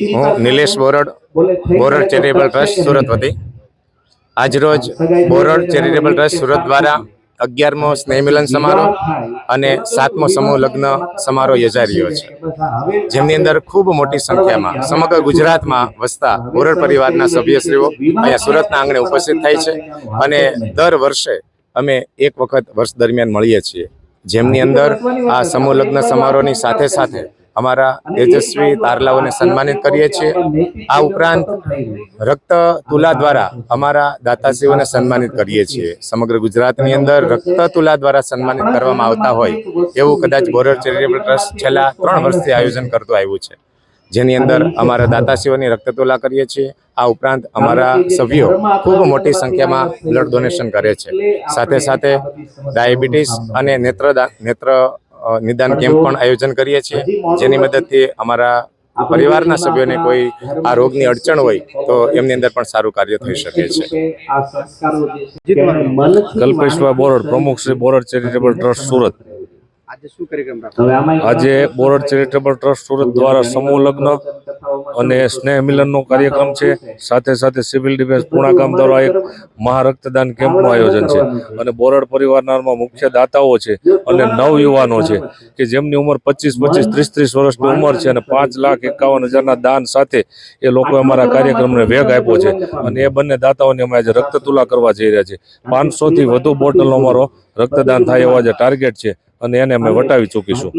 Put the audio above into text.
હું Nilesh Borad Borad charitable trust Surat વતી. આજરોજ બોરડ ચેરિટેબલ ટ્રસ્ટ સુરત દ્વારા અગિયારમો સ્નેહ મિલન સમારોહ અને સાતમો સમૂહ લગ્ન સમારોહ યોજાઈ રહ્યો છે. જેમની અંદર ખૂબ મોટી સંખ્યામાં સમગ્ર ગુજરાતમાં વસતા બોરડ પરિવારના સભ્યશ્રીઓ અહીંયા સુરતના આંગણે ઉપસ્થિત થાય છે અને દર વર્ષે અમે એક વખત વર્ષ દરમિયાન મળીએ છીએ. જેમની અંદર આ સમૂહ લગ્ન સમારોહની સાથે સાથે અમારા તેજસ્વી તારલાઓને સન્માનિત કરીએ છીએ. આ ઉપરાંત રક્ત તુલા દ્વારા અમારા દાતાશ્રીઓને સન્માનિત કરીએ છીએ. સમગ્ર ગુજરાતની અંદર રક્ત તુલા દ્વારા સન્માનિત કરવામાં આવતા હોય એવું કદાચ બોરર ચેરિટેબલ ટ્રસ્ટ છેલ્લા ત્રણ વર્ષથી આયોજન કરતું આવ્યું છે. જેની અંદર અમારા દાતાશ્રીઓની રક્ત તુલા કરીએ છીએ. આ ઉપરાંત અમારા સભ્યો ખૂબ મોટી સંખ્યામાં બ્લડ ડોનેશન કરે છે. સાથે સાથે ડાયાબિટીસ અને નેત્ર નેત્ર નિદાન કેમ્પ પણ આયોજન કરીએ છીએ જેની મદદથી અમારા પરિવારના સભ્યોને કોઈ આ રોગની અડચણ હોય તો એમની અંદર પણ સારું કાર્ય થઈ શકે છે. કલ્પેશભાઈ બોરડ પ્રમુખ શ્રી બોરડ ચેરિટેબલ ટ્રસ્ટ સુરત. આજે શું કાર્યક્રમ રાખો? આજે બોરડ ચેરિટેબલ ટ્રસ્ટ સુરત દ્વારા સમૂહ લગ્ન અને સ્નેહ મિલનનો કાર્યક્રમ છે. સાથે સાથે સિવિલ ડિફેન્સ પૂણા ગામ દ્વારા એક મહારક્તદાન કેમ્પનું આયોજન છે. અને બોરડ પરિવારના મુખ્ય દાતાઓ છે અને નવ યુવાનો છે કે જેમની ઉંમર પચીસ પચીસ, ત્રીસ ત્રીસ વર્ષની ઉંમર છે અને પાંચ લાખ એકાવન હજારના દાન સાથે એ લોકોએ અમારા કાર્યક્રમને વેગ આપ્યો છે. અને એ બંને દાતાઓને અમે આજે રક્ત તુલા કરવા જઈ રહ્યા છે. પાંચસોથી વધુ બોટલનો અમારો રક્તદાન થાય એવા જે ટાર્ગેટ છે અને એને અમે વટાવી ચૂકીશું.